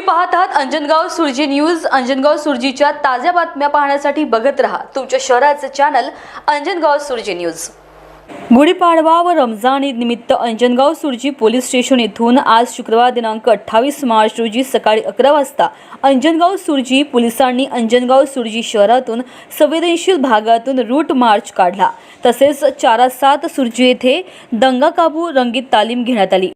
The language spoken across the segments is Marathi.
तुम्ही पाहत आहात अंजनगाव सुरजी न्यूज. अंजनगाव सुरजीच्या ताज्या बातम्या पाहण्यासाठी बघत राहा तुमच्या शहराचं चॅनल अंजनगाव सुरजी न्यूज. गुढीपाडवा व रमजान ईद निमित्त अंजनगाव सुरजी पोलीस स्टेशन येथून आज शुक्रवार दिनांक अठ्ठावीस मार्च रोजी सकाळी अकरा वाजता अंजनगाव सुरजी पोलिसांनी अंजनगाव सुरजी शहरातून संवेदनशील भागातून रूट मार्च काढला. तसेच चारा सात सुरजी येथे दंगा काबू रंगीत तालीम घेण्यात आली.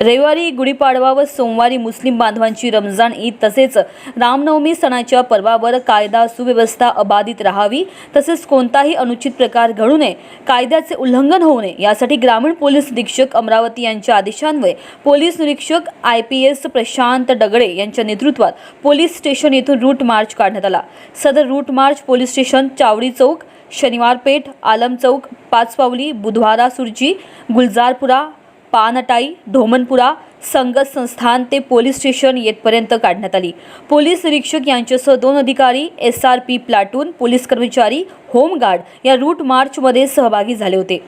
रविवारी गुढीपाडवा व सोमवारी मुस्लिम बांधवांची रमजान ईद तसेच रामनवमी सणाच्या पर्वावर कायदा सुव्यवस्था अबाधित राहावी तसेच कोणताही अनुचित प्रकार घडू नये कायद्याचे उल्लंघन होऊ नये यासाठी ग्रामीण पोलीस निरीक्षक अमरावती यांच्या आदेशान्वये पोलीस निरीक्षक I P S Prashant Dagde यांच्या नेतृत्वात पोलीस स्टेशन येथून रूट मार्च काढण्यात आला. सदर route march police station Chavadi Chowk Shaniwar Peth आलम चौक पाचपावली बुधवारा सुरजी गुलजारपुरा पानटाई ढोमनपुरा संगत संस्थान ते पोलीस स्टेशन येथपर्यंत काढण्यात आली. पोलीस निरीक्षक यांच्यासह दोन अधिकारी S R P platoon police कर्मचारी होमगार्ड या रूट मार्चमध्ये सहभागी झाले होते.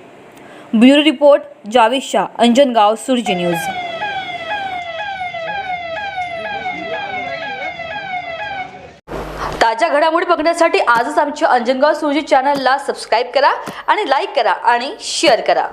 Bureau report Javed Shah Anjangaon Surji news. ताज्या घडामोडी बघण्यासाठी आजच आमच्या अंजनगाव सुरजी चॅनलला सबस्क्राईब करा आणि लाईक करा आणि शेअर करा.